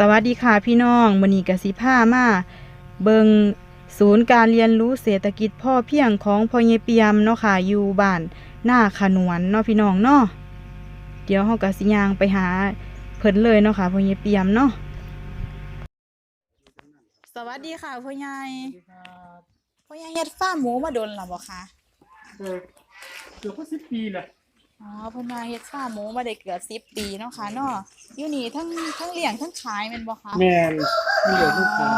สวัสดีค่ะพี่น้องมื้อนี้กสิพามา เบิงศูนย์การเรียนรู้เศรษฐกิจพ่อเพียงของพ่อเยเปียมเนาะค่ะอยู่บ้านหน้าขนวนเนาะพี่น้องเนาะเดี๋ยวเฮาก็สิย่างไปหาเพิ่นเลยเนาะค่ะพ่อเยเปียมเนาะสวัสดีค่ะพ่อใหญ่พ่อใหญ่เฮ็ดฟาร์มหมูมาโดนแล้วบ่คะเออเกือบสิบปีแหละ อ๋อเพิ่นว่าเฮ็ดฟาร์มหมูมาได้เกือบ10ปีเนาะค่ะเนาะอยู่นี่ทั้งทั้งเลี้ยงทั้งขายแม่นบ่คะแมนไม่เหลือลูกค้า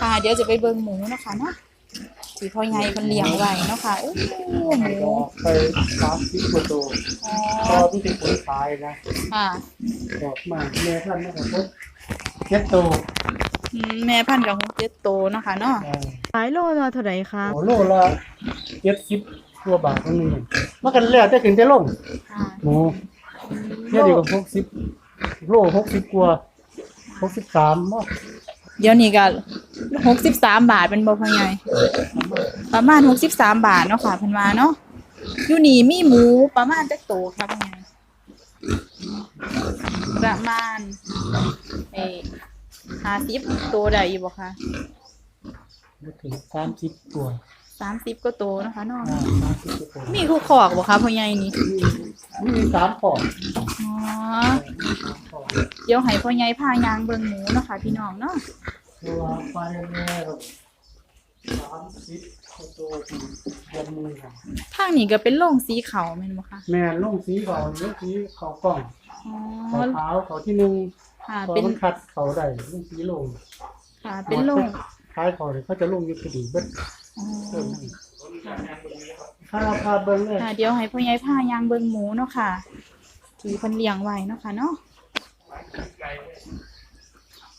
ค่ะ เดี๋ยวจะไปเบิ่งหมูเนาะคะเนาะที่พ่อใหญ่เพิ่นเลี้ยงไว้เนาะค่ะโอ้หมูก็ไปสามสิบกว่าตัวอ๋อพอที่เป็นคนขายนะค่ะบอกมาแม่ท่านนะครับพบเจ็ดตัวอืมแม่พันธุ์กับหกเจ็ดโตเนาะค่ะเนาะเออขายโลละเท่าไหร่คะโอ้โลละเจ็ดสิบ ตัวบาทตรงนี้มันกันแล้วแต่ถึงจะลงค่ะหมูเนี่ยเดียวกับหกสิบโลหกสิบกว่าหกสิบสามเนาะเดี๋ยวนี้ก็หกสิบสามบาทเป็นบ่พ่อใหญ่ประมาณหกสิบสามบาทเนาะค่ะเพิ่นว่าเนาะอยู่นี่มีหมูประมาณจักโตครับพ่อใหญ่ประมาณเอ่ห้าสิบโตได้อยู่บ่คะมาถึงสามสิบตัว สามสิบก็โตเนาะคะเนาะอ่าสามสิบตัวมีคู่ขอกบ่คะพ่อใหญ่นี่มีสามปอดอ๋อเดี๋ยวให้พ่อใหญ่พายางเบิ่งหมูเนาะค่ะพี่น้องเนาะตัวไปแล้วสามสิบตัวที่ยันมือค่ะทางนี้ก็เป็นโล่งสีขาวแม่นบ่คะแม่ลงสีเขาลงสีเขากล้องอ๋อเขาขาวเขาที่หนึ่งค่ะเขาเป็นมันคัดเขาได้ลงสีลงค่ะเป็นโล่งคล้ายเขาเลยเขาจะลงอยุคดีเบิ้ลอ๋อเพิ่ม นั่นถ้าพาเบิ้งเลยค่ะ เดี๋ยวให้พ่อใหญ่พายางเบิ่งหมูเนาะค่ะที่เพิ่นเลี้ยงไว้เนาะค่ะเนาะ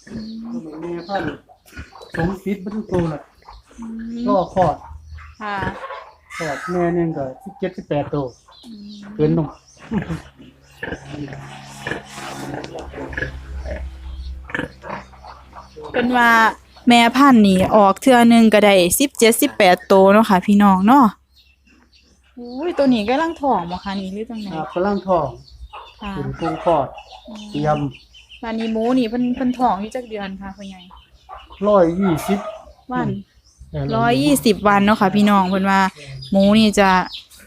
อืมแม่พันธุ์สมฟิตเบิ้ลตัวน่ะอืมก็คลอดค่ะคลอดแม่หนึงก็สิบเจ็ดสิบแปดตัวอืมเกินนมเป็นว่า แม่พันธุ์นี่ออกเทื่อหนึงก็ได้17 18โตวเนาะค่ะ พี่น้องเนาะอุ้ยตัวนี้กำลังท้องบ่คะนี่หรือจังไดอ่ากำลังทองค่ะถึงกงคลอดเตรียมบานนี้หมูนี่เพิ่นเพิ่นท้องอยู่จักเดือนค่ะพ่อใหญ่ร้อยยี่สิบวัน ร้อยยี่สิบวันเนาะค่ะพี่น้องเพิ่นว่าหมูนี่จะ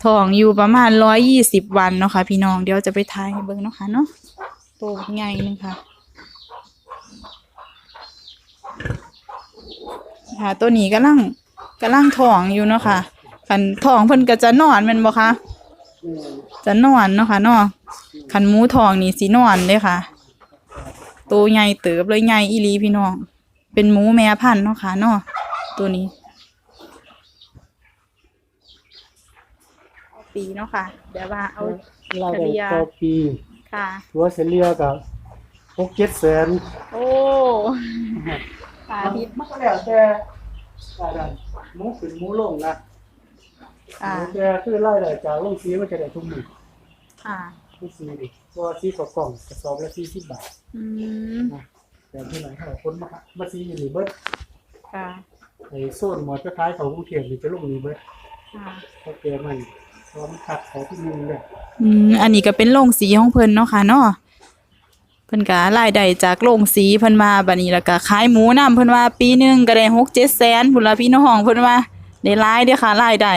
ท้องอยู่ประมาณร้อยยี่สิบวันเนาะค่ะพี่น้องเดี๋ยวจะไปทายให้เบิ่งเนาะค่ะเนาะตัวใหญ่นึงค่ะ ค่ะ ตัวนี้กำลังกำลังท้องอยู่เนาะค่ะคันท้องเพิ่นก็จะนอนแม่นบ่คะจะนอนเนาะค่ะเนาะคันหมูท้องนี่สินอนเด้ค่ะ ตัวใหญ่เติบเลยใหญ่อีหลีพี่น้อง เป็นหมูแม่พันธุ์เนาะค่ะเนาะตัวนี้ ปีเนาะค่ะเดี๋ยวว่าเอารายได้ต่อปีค่ะ ตัวเฉลี่ยกับหกเจ็ดแสน โอ้ ค่ะพี่มันก็แล้วแต่รายได้หมูขึ้นหมูลงนะค่ะแต่คือรายได้จากลงสีมันจะได้ทุกมื้อค่ะทุกสีดิตัวสีกับกล่องกระสอบละสี่สิบบาทอืมนะแต่ที่ไหนเขาคนมามาสีอยู่นี่เบิดค่ะไอ้โซนหมอจะคล้ายเขากรุงเทพนี่จะลงนี่เบิดค่ะเพราะแกมันเพราะมันขัดเขาที่นึงเลยอืมอันนี้ก็เป็นโรงสีของเพิ่นเนาะค่ะเนาะเพิ่นก็รายได้จากโรงสีเพิ่นมาบัดนี้แล้วก็ขายหมูนํเพิ่นว่าปีหนึงก็ได้6 7แสนพุ่นละพี่น้องเพิ่นว่าได้หลายเด้อค่ะรายได้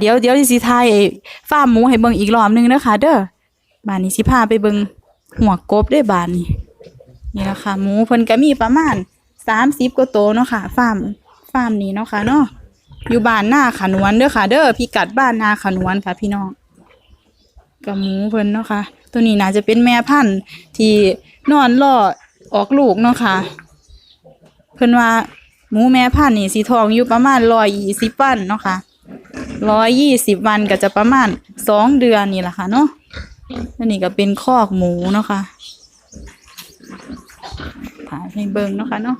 เดี๋ยวเดี๋ยวสิทายไอ้ฟาร์มหมูให้เบิ่งอีกรอบหนึงเด้อค่ะ เด้อบ้านนี้สิพาไปเบิ่งหัวกบเด้บ้านนี้นี่ละค่ะหมูเพิ่นก็มีประมาณ30กว่าโตเนาะค่ะฟาร์มฟาร์มนี้เนาะค่ะเนาะอยู่บ้านนาขนวนเด้อค่ะ เด้อพิกัดบ้านนาขนวนค่ะ พี่น้องกับหมูเพิ่นเนาะค่ะ ตัวนี้น่าจะเป็นแม่พันธุ์ที่นอนรอออกลูกเนาะค่ะ เพิ่นว่าหมูแม่พันธุ์นี่สีทองอยู่ประมาณร้อยยี่สิบวันเนาะค่ะร้อยยี่สิบวันก็จะประมาณสองเดือนนี่แหละค่ะเนาะอันนี้ก็เป็นคอกหมูเนาะค่ะถ่ายให้เบิ่งเนาะค่ะเนาะ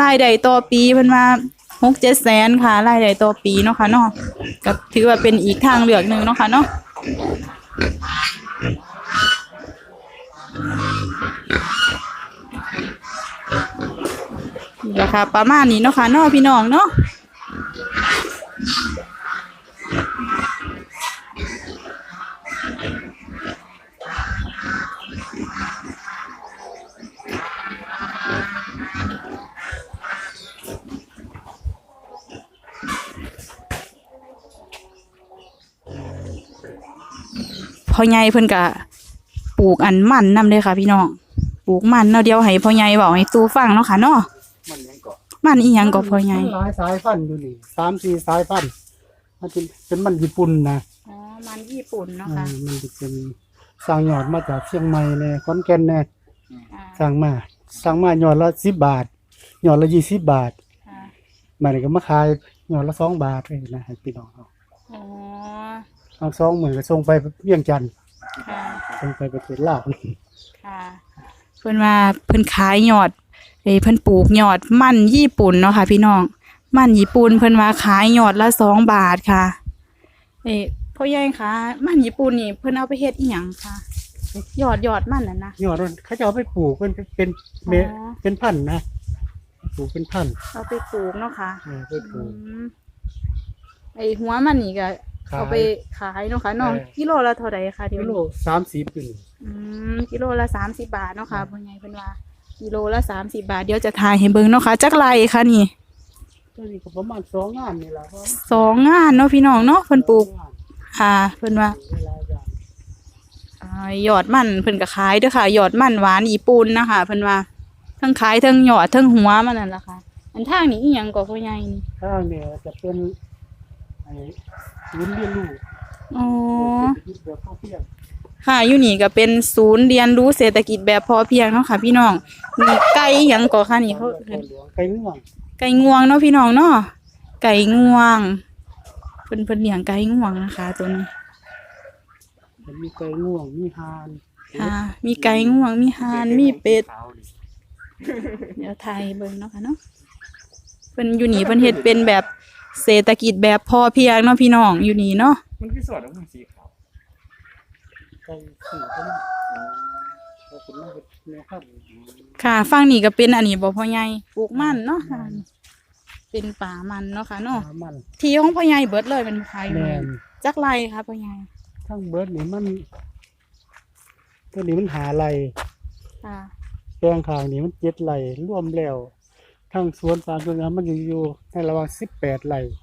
รายได้ต่อปีเพิ่นว่าหกเจ็ดแสนค่ะรายได้ต่อปีเนาะค่ะเนาะก็ถือว่าเป็นอีกทางเลือกหนึ่งเนาะค่ะเนาะ ราคาประมาณนี้เนาะค่ะนาะพี่น้องเนาะพ่อใหญ่เพิ่นกะปลูกอันมันนำเลยค่ะ พี่น้อง ปลูกมันเนาะเดียวให้พ่อใหญ่บอกให้ตูฟังเนาะค่ะเนาะ มันยังเกาะมันอีหยังก็พ่อใหญ่มันหลายสายพันธุ์อยู่นี่สามสี่สายพันธุ์มันเป็นเป็นมันญี่ปุ่นนะอ๋อ มันญี่ปุ่นเนาะอ่าค่ะมันจะเป็นสร้างยอดมาจากเชียงใหม่แน่ขอนแก่นแน่สร้างมาสร้างมายอดละสิบบาทยอดละยี่สิบบาทค่ะมันก็มาขายยอดละสองบาทเลยนะให้พี่น้องเอาอ๋อเอาสองหมื่นก็ส่งไปเวียงจันทน์ค่ะส่งไปประเทศลาว ค่ะ เพิ่นว่าเพิ่นขายยอด เอ้ยเพิ่นปลูกยอดมันญี่ปุ่นเนาะค่ะ พี่น้อง มันญี่ปุ่นเพิ่นว่าขายยอดละสองบาทค่ะ เอ้ยพ่อใหญ่คะมันญี่ปุ่นนี่เพิ่นเอาไปเฮ็ดอีหยังคะยอดยอดมันน่ะนะยอดมันเขาจะเอาไปปลูกเป็นเป็นเมอ๋อเป็นพันธุ์นะปลูกเป็นพันธุ์เอาไปปลูกเนาะค่ะเออไปปลูกอืมไอ้หัวมันนี่ก็ขายเอาไปขายเนาะค่ะเนาะเออ กิโลละเท่าใดคะเดี๋ยวกิโลนี้สามสิบอยู่นี่อืมกิโลละ30บาทเนาะค่ะพ่อใหญ่เพิ่นว่า กิโลละ30บาท เดี๋ยวจะทายให้เบิ่งเนาะค่ะจักไรค่ะนี่ตัวนี้ก็ประมาณสองงานนี่แหละเพราะสองงานเนาะพี่น้องเนาะเพิ่นปลูกสองงานค่ะเพิ่นว่าเวลาอย่างอ่ายอดมันเพิ่นก็ขายเด้อค่ะยอดมันหวานญี่ปุ่นนะคะเพิ่นว่าทั้งขายทั้งยอดทั้งหัวมันนั่นล่ะค่ะ อันทางนี้อีหยังก็พ่อใหญ่นี่ข้างเนี่ยจะเป็นไอ้ศูนย์เรียนรู้อ๋อเศรษฐกิจแบบพอเพียง ค่ะอยู่นี่ก็เป็นศูนย์เรียนรู้เศรษฐกิจแบบพอเพียงเนาะค่ะ พี่น้องมีไก่อีหยังก็ค่ะนี่เขาไก่หลวงไก่ง่วงไก่งวงเนาะพี่น้องเนาะไก่งวงเพิ่นเพิ่นเลี้ยงไก่งวงนะคะ ตัวนี้มันมีไก่ง่วงมีห่านค่ะ มีไก่งวงมีห่านมีเป็ด เดี๋ยวไทยเบิ่งเนาะค่ะเนาะเพิ่นอยู่นี่เพิ่นเฮ็ดเป็นแบบเศรษฐกิจแบบพอเพียงเนาะพี่น้องอยู่นี่เนาะมันคือส่วนของมันสีขาว ไก่สี่ตัวนี้เราเป็นมาเป็นแนวข้ามค่ะฝั่งนี้ก็เป็นอันนี้บ่พ่อใหญ่ปลูกมันเนาะค่ะ เป็นป่ามันเนาะค่ะเนาะหามันที่ของพ่อใหญ่เบิดเลยเป็นขายอยู่แมนี่นจักไรค่ะพ่อใหญ่ทั้งเบิร์ดนี่มันตัวนี้มันหาไรค่ะแปลงขางนี่มันเจ็ดไรร่วมแล้วทั้งสวนสามสวนงานมันอยู่อยู่ในระหว่างสิบแปดไรอ